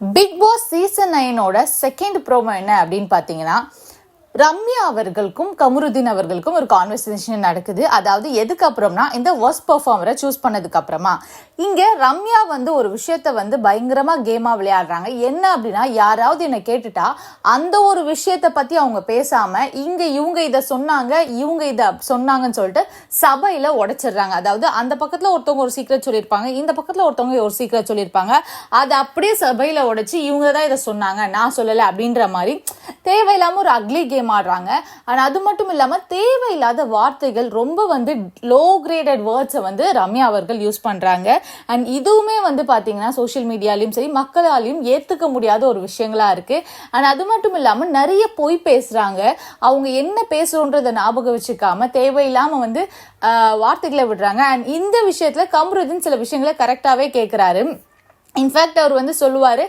Big Boss season நைனோட second promo என்ன அப்படின்னு பார்த்தீங்கன்னா ரம்யா அவர்களுக்கும் கமருதீன் அவர்களுக்கும் ஒரு கான்வர்சேஷன் நடக்குது. அதாவது எதுக்கு அப்புறம்னா இந்த ஒர்ஸ்ட் பெர்ஃபார்மரை சூஸ் பண்ணதுக்கு அப்புறமா. இங்கே ரம்யா வந்து ஒரு விஷயத்த வந்து பயங்கரமாக கேமாக விளையாடுறாங்க. என்ன அப்படின்னா யாராவது என்னை கேட்டுட்டா அந்த ஒரு விஷயத்தை பற்றி அவங்க பேசாமல் இங்கே இவங்க இதை சொன்னாங்க இவங்க இதை சொன்னாங்கன்னு சொல்லிட்டு சபையில் உடைச்சிடுறாங்க. அதாவது அந்த பக்கத்தில் ஒருத்தவங்க ஒரு சீக்கிரம் சொல்லியிருப்பாங்க இந்த பக்கத்தில் ஒருத்தவங்க ஒரு சீக்கிரம் சொல்லியிருப்பாங்க. அதை அப்படியே சபையில் உடைச்சி இவங்க தான் இதை சொன்னாங்க நான் சொல்லலை அப்படின்ற மாதிரி. தேவையில்லாமல் ஒரு அக்லி கேம் ஆடுறாங்க அண்ட் அது மட்டும் இல்லாமல் தேவையில்லாத வார்த்தைகள் ரொம்ப வந்து லோ கிரேடட் வேர்ட்ஸை வந்து ரம்யா அவர்கள் யூஸ் பண்ணுறாங்க அண்ட் இதுவுமே வந்து பார்த்தீங்கன்னா சோஷியல் மீடியாலையும் சரி மக்களாலையும் ஏற்றுக்க முடியாத ஒரு விஷயங்களா இருக்குது அண்ட் அது மட்டும் இல்லாமல் நிறைய பொய் பேசுகிறாங்க அவங்க என்ன பேசுறோன்றதை ஞாபகம் வச்சுக்காம தேவையில்லாமல் வந்து வார்த்தைகளை விடுறாங்க. அண்ட் இந்த விஷயத்தில் கம்ருதீன் சில விஷயங்களை கரெக்டாகவே கேட்குறாரு இன்ஃபேக்ட் அவர் வந்து சொல்லுவார்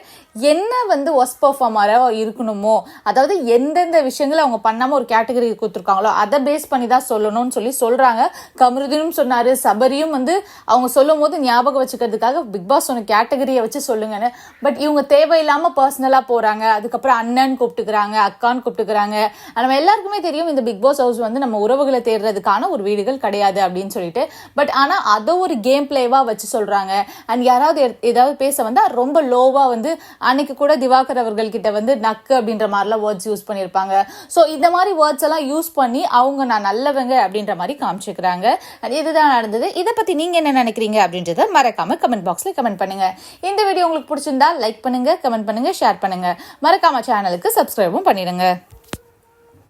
என்ன வந்து ஒஸ் பர்ஃபார்மராக இருக்கணுமோ அதாவது எந்தெந்த விஷயங்களை அவங்க பண்ணாமல் ஒரு கேட்டகரி கொடுத்துருக்காங்களோ அதை பேஸ் பண்ணி தான் சொல்லணும்னு சொல்லி சொல்கிறாங்க கமருதீனும் சொன்னார் சபரியும் வந்து அவங்க சொல்லும் போது ஞாபகம் வச்சுக்கிறதுக்காக பிக் பாஸ் ஒன்று கேட்டகரியை வச்சு சொல்லுங்கன்னு. பட் இவங்க தேவையில்லாமல் பர்சனலாக போகிறாங்க அதுக்கப்புறம் அண்ணன் கூப்பிட்டுக்கிறாங்க அக்கான்னு கூப்பிட்டுக்கிறாங்க. நம்ம எல்லாருக்குமே தெரியும் இந்த பிக் பாஸ் ஹவுஸ் வந்து நம்ம உறவுகளை தேடுறதுக்கான ஒரு வீடுகள் கிடையாது அப்படின்னு சொல்லிட்டு. பட் ஆனால் அதை ஒரு கேம் பிளேவாக வச்சு சொல்கிறாங்க அண்ட் யாராவது ஏதாவது பேச வந்தா ரொம்ப லோவாக வந்து அன்னைக்கு கூட திவாகர் அவர்கள் கிட்ட வந்து நக்கு அப்படின்ற மாதிரிலாம் வேர்ட்ஸ் யூஸ் பண்ணியிருப்பாங்க. ஸோ இந்த மாதிரி வேர்ட்ஸ் எல்லாம் யூஸ் பண்ணி அவங்க நான் நல்லவங்க அப்படின்ற மாதிரி காமிச்சிக்கிறாங்க. அது இதுதான் நடந்தது? இதை பற்றி நீங்கள் என்ன நினைக்கிறீங்க அப்படின்றத மறக்காம கமெண்ட் பாக்ஸில் கமெண்ட் பண்ணுங்க. இந்த வீடியோ உங்களுக்கு பிடிச்சிருந்தா லைக் பண்ணுங்க கமெண்ட் பண்ணுங்க ஷேர் பண்ணுங்க. மறக்காம சேனலுக்கு சப்ஸ்கிரைபும் பண்ணிடுங்க.